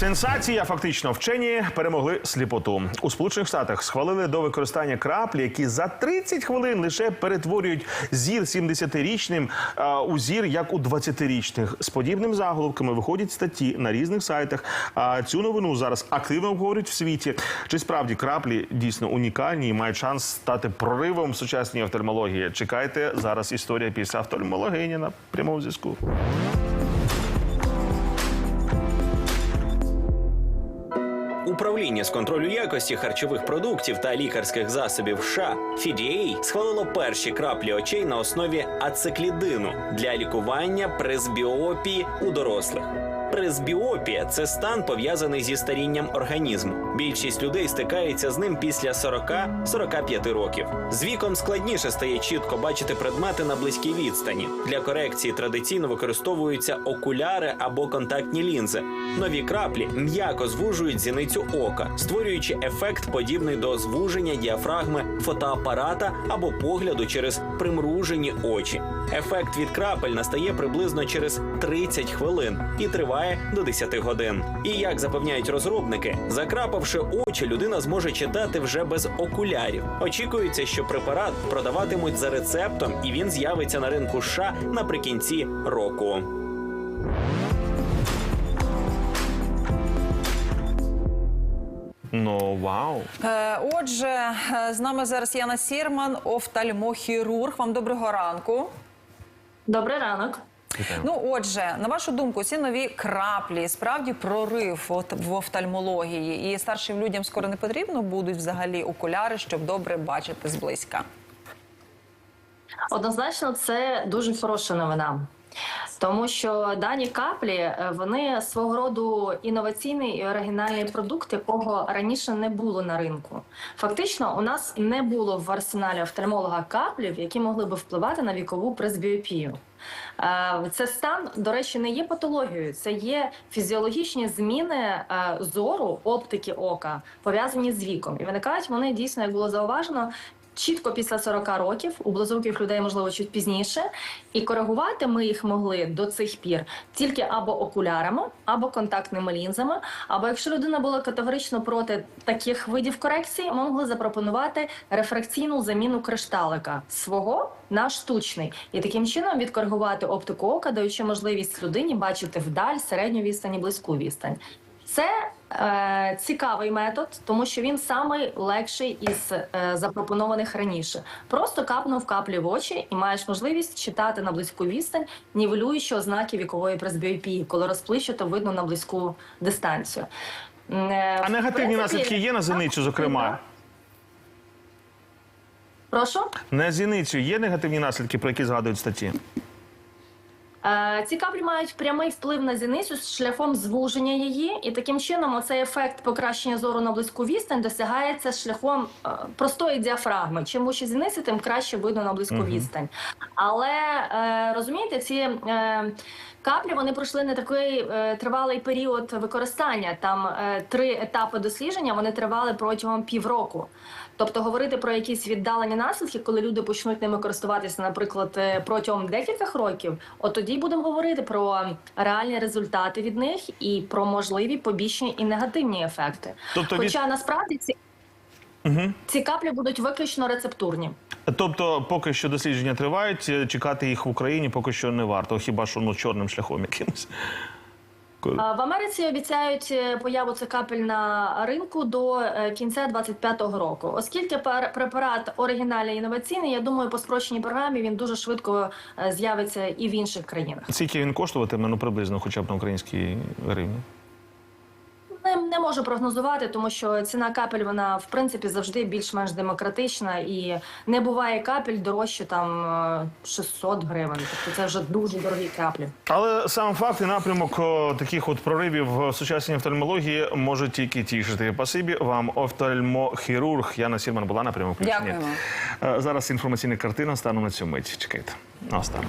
Сенсація фактично вчені перемогли сліпоту. У Сполучених Штатах схвалили до використання краплі, які за 30 хвилин лише перетворюють зір 70-річним а, у зір як у 20-річних. З подібним заголовками виходять статті на різних сайтах. А цю новину зараз активно обговорюють в світі. Чи справді краплі дійсно унікальні і мають шанс стати проривом в сучасній офтальмології? Чекайте зараз історія після офтальмологині на прямому зв'язку. Управління з контролю якості харчових продуктів та лікарських засобів США FDA схвалило перші краплі очей на основі ациклідину для лікування пресбіопії у дорослих. Пресбіопія це стан пов'язаний зі старінням організму. Більшість людей стикається з ним після 40-45 років. З віком складніше стає чітко бачити предмети на близькій відстані. Для корекції традиційно використовуються окуляри або контактні лінзи. Нові краплі м'яко звужують зіницю ока, створюючи ефект подібний до звуження діафрагми фотоапарата або погляду через примружені очі. Ефект від крапель настає приблизно через 30 хвилин і триває до 10 годин. І як запевняють розробники, закрапавши очі, людина зможе читати вже без окулярів. Очікується, що препарат продаватимуть за рецептом, і він з'явиться на ринку США наприкінці року. Ну вау. Е, Отже, е, з нами зараз Яна Сірман, офтальмохірург. Вам доброго ранку. Добрий ранок. Ну, отже, на вашу думку, ці нові краплі справді прорив от в офтальмології, і старшим людям скоро не потрібно будуть взагалі окуляри, щоб добре бачити зблизька. Однозначно, це дуже хороша новина. Тому що дані каплі е, вони свого роду інноваційний і оригінальний продукт, якого раніше не було на ринку. Фактично, у нас не було в арсеналі офтальмолога каплів, які могли би впливати на вікову пресбіопію. Е, Це стан, до речі, не є патологією, це є фізіологічні зміни е, зору, оптики ока, пов'язані з віком. І виникають вони дійсно, як було зауважено, чітко після 40 років, у близьких людей, можливо, чуть пізніше, і коригувати ми їх могли до цих пір тільки або окулярами, або контактними лінзами. Або якщо людина була категорично проти таких видів корекції, ми могли запропонувати рефракційну заміну кришталика свого на штучний, і таким чином відкоригувати оптику ока, даючи можливість людині бачити вдаль, середню відстань близьку відстань. Це цікавий метод, тому що він самий легший із е, запропонованих раніше. Просто капнув каплі в очі і маєш можливість читати на близьку відстань, нівелюючи ознаки вікової пресбіопії, коли розплющено видно на близьку дистанцію. Е, А негативні принципі, наслідки є на зеницю, зокрема. Прошу. На зіницю є негативні наслідки, про які згадують статті. Е, Ці каплі мають прямий вплив на зіницю з шляхом звуження її, і таким чином оцей ефект покращення зору на близьку відстань досягається шляхом е, простої діафрагми. Чим вище зіниці, тим краще видно на близьку відстань. Але е, розумієте, ці каплі вони пройшли не такий е, тривалий період використання. Там е, три етапи дослідження вони тривали протягом півроку. Тобто говорити про якісь віддалені наслідки, коли люди почнуть ними користуватися, наприклад, е, протягом декількох років, от тоді будемо говорити про реальні результати від них і про можливі побічні і негативні ефекти. Тобто від- Хоча насправді ці, ці каплі будуть виключно рецептурні. Тобто, поки що дослідження тривають, е, чекати їх в Україні поки що не варто, хіба що ну чорним шляхом якимось. В Америці обіцяють е, появу цих капель на ринку до е, кінця 25-го року. Оскільки пар- препарат оригінальний і інноваційний, я думаю, по спрощеній програмі він дуже швидко з'явиться і в інших країнах. Скільки він коштуватиме, ну приблизно, хоча б на українській гривні. Не, можу прогнозувати, тому що ціна капель вона в принципі завжди більш-менш демократична і не буває капель дорожче там е, 600 гривень. Тобто це вже дуже дорогі каплі. Але сам факт і напрямок о, таких от проривів в сучасній офтальмології може тільки тішити. Пасибі вам офтальмохірург Яна Сірман була на прямому включенні. Дякуємо. Е, Зараз інформаційна картина стану на цю мить. Чекайте. Наостанок.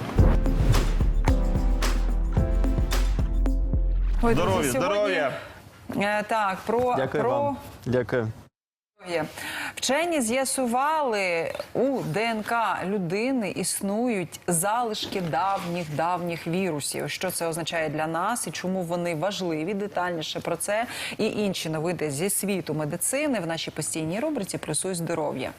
Ой, Здоров'я, здоров'я. Е, Так, про, Дякую про вам. Дякую. Вчені з'ясували, у ДНК людини існують залишки давніх давніх вірусів. Що це означає для нас і чому вони важливі? Детальніше про це і інші новини зі світу медицини в нашій постійній рубриці Плюсуй здоров'я.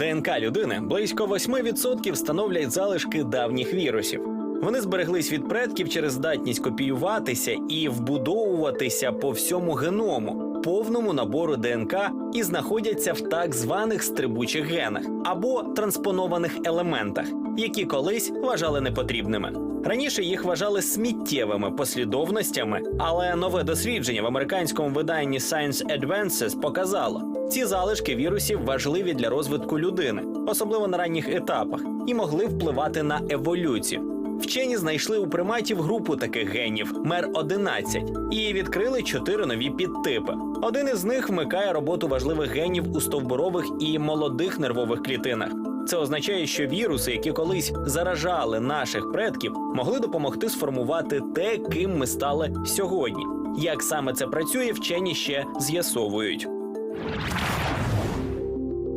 ДНК людини близько 8% становлять залишки давніх вірусів. Вони збереглись від предків через здатність копіюватися і вбудовуватися по всьому геному, повному набору ДНК і знаходяться в так званих стрибучих генах або транспонованих елементах, які колись вважали непотрібними. Раніше їх вважали сміттєвими послідовностями, але нове дослідження в американському виданні Science Advances показало, ці залишки вірусів важливі для розвитку людини, особливо на ранніх етапах, і могли впливати на еволюцію. Вчені знайшли у приматів групу таких генів мер 11 і відкрили чотири нові підтипи. Один із них вмикає роботу важливих генів у стовбурових і молодих нервових клітинах. Це означає, що віруси, які колись заражали наших предків, могли допомогти сформувати те, ким ми стали сьогодні. Як саме це працює, вчені ще з'ясовують.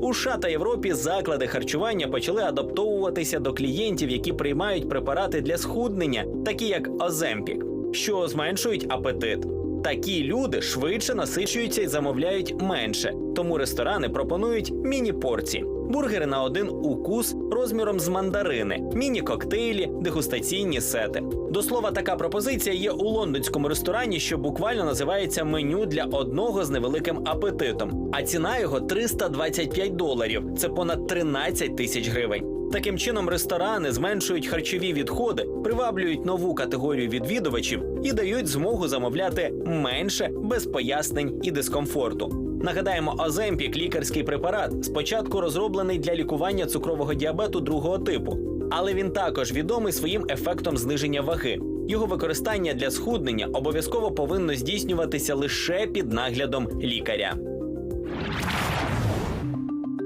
У США та Європі заклади харчування почали адаптовуватися до клієнтів, які приймають препарати для схуднення, такі як Оземпік, що зменшують апетит. Такі люди швидше насичуються і замовляють менше, тому ресторани пропонують міні-порції. Бургери на один укус розміром з мандарини, міні-коктейлі, дегустаційні сети. До слова, така пропозиція є у лондонському ресторані, що буквально називається меню для одного з невеликим апетитом. А ціна його 325 доларів. Це понад 13 тисяч гривень. Таким чином, ресторани зменшують харчові відходи, приваблюють нову категорію відвідувачів і дають змогу замовляти менше без пояснень і дискомфорту. Нагадаємо, Оземпік – лікарський препарат, спочатку розроблений для лікування цукрового діабету другого типу, але він також відомий своїм ефектом зниження ваги. Його використання для схуднення обов'язково повинно здійснюватися лише під наглядом лікаря.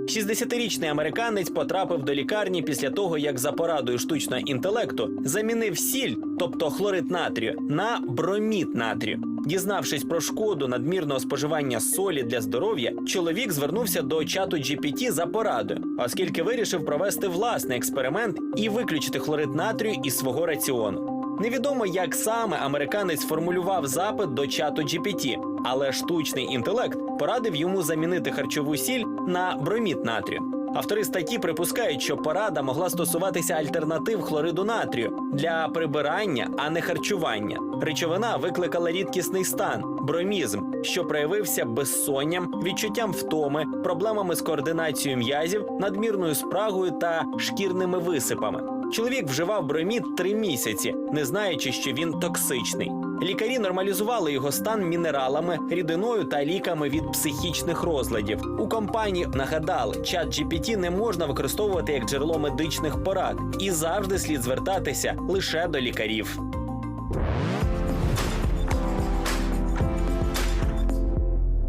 60-річний американець потрапив до лікарні після того, як за порадою штучного інтелекту замінив сіль, тобто хлорид натрію, на бромід натрію. Дізнавшись про шкоду надмірного споживання солі для здоров'я, чоловік звернувся до чату GPT за порадою, оскільки вирішив провести власний експеримент і виключити хлорид натрію із свого раціону. Невідомо, як саме американець сформулював запит до чату GPT, але штучний інтелект порадив йому замінити харчову сіль на бромід натрію. Автори статті припускають, що порада могла стосуватися альтернатив хлориду натрію для прибирання, а не харчування. Речовина викликала рідкісний стан бромізм, що проявився безсонням, відчуттям втоми, проблемами з координацією м'язів, надмірною спрагою та шкірними висипами. Чоловік вживав бромід три місяці, не знаючи, що він токсичний. Лікарі нормалізували його стан мінералами, рідиною та ліками від психічних розладів. У компанії нагадали, чат GPT не можна використовувати як джерело медичних порад і завжди слід звертатися лише до лікарів.